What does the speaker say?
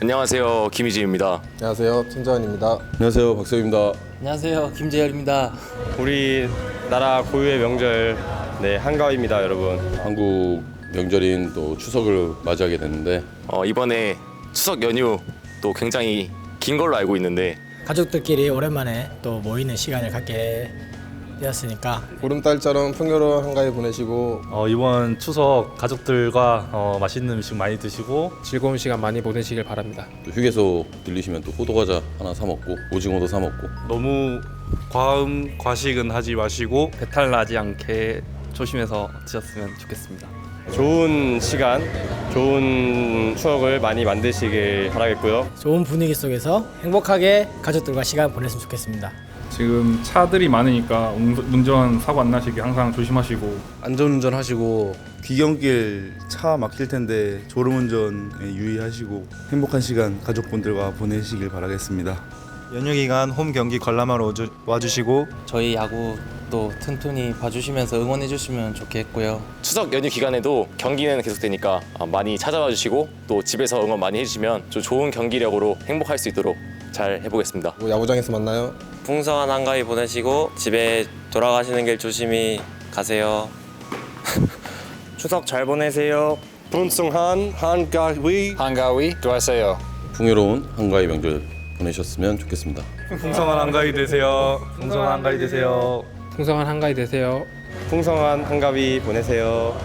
안녕하세요 김희진입니다. 안녕하세요 천자원입니다. 안녕하세요 박세입니다. 안녕하세요 김재열입니다. 우리 나라 고유의 명절 네 한가위입니다 여러분. 한국 명절인 또 추석을 맞이하게 됐는데 어, 이번에 추석 연휴 또 굉장히 긴 걸로 알고 있는데 가족들끼리 오랜만에 또 모이는 시간을 갖게 되었으니까 보름달처럼 풍요로운 한가위 보내시고 어, 이번 추석 가족들과 어, 맛있는 음식 많이 드시고 즐거운 시간 많이 보내시길 바랍니다. 또 휴게소 들리시면 또 호두과자 하나 사 먹고 오징어도 사 먹고 너무 과음 과식은 하지 마시고 배탈 나지 않게 조심해서 드셨으면 좋겠습니다. 좋은 시간 좋은 추억을 많이 만드시길 바라겠고요 좋은 분위기 속에서 행복하게 가족들과 시간 보냈으면 좋겠습니다. 지금 차들이 많으니까 운- 운전 사고 안 나시게 항상 조심하시고 안전운전 하시고 귀경길 차 막힐 텐데 졸음운전 유의하시고 행복한 시간 가족분들과 보내시길 바라겠습니다. 연휴 기간 홈 경기 관람하러 오주- 와주시고 저희 야구 또 튼튼히 봐주시면서 응원해 주시면 좋겠고요. 추석 연휴 기간에도 경기는 계속되니까 아, 많이 찾아와 주시고 또 집에서 응원 많이 해주시면 좀 좋은 경기력으로 행복할 수 있도록 잘 해보겠습니다. 뭐 야구장에서 만나요. 풍성한 한가위 보내시고 집에 돌아가시는 길 조심히 가세요 추석 잘 보내세요 풍성한 한가위 한가위 좋아하세요. 풍요로운 한가위 명절 보내셨으면 좋겠습니다. 풍성한 한가위 되세요. 풍성한 한가위 되세요. 풍성한 한가위 되세요. 풍성한 한가위 보내세요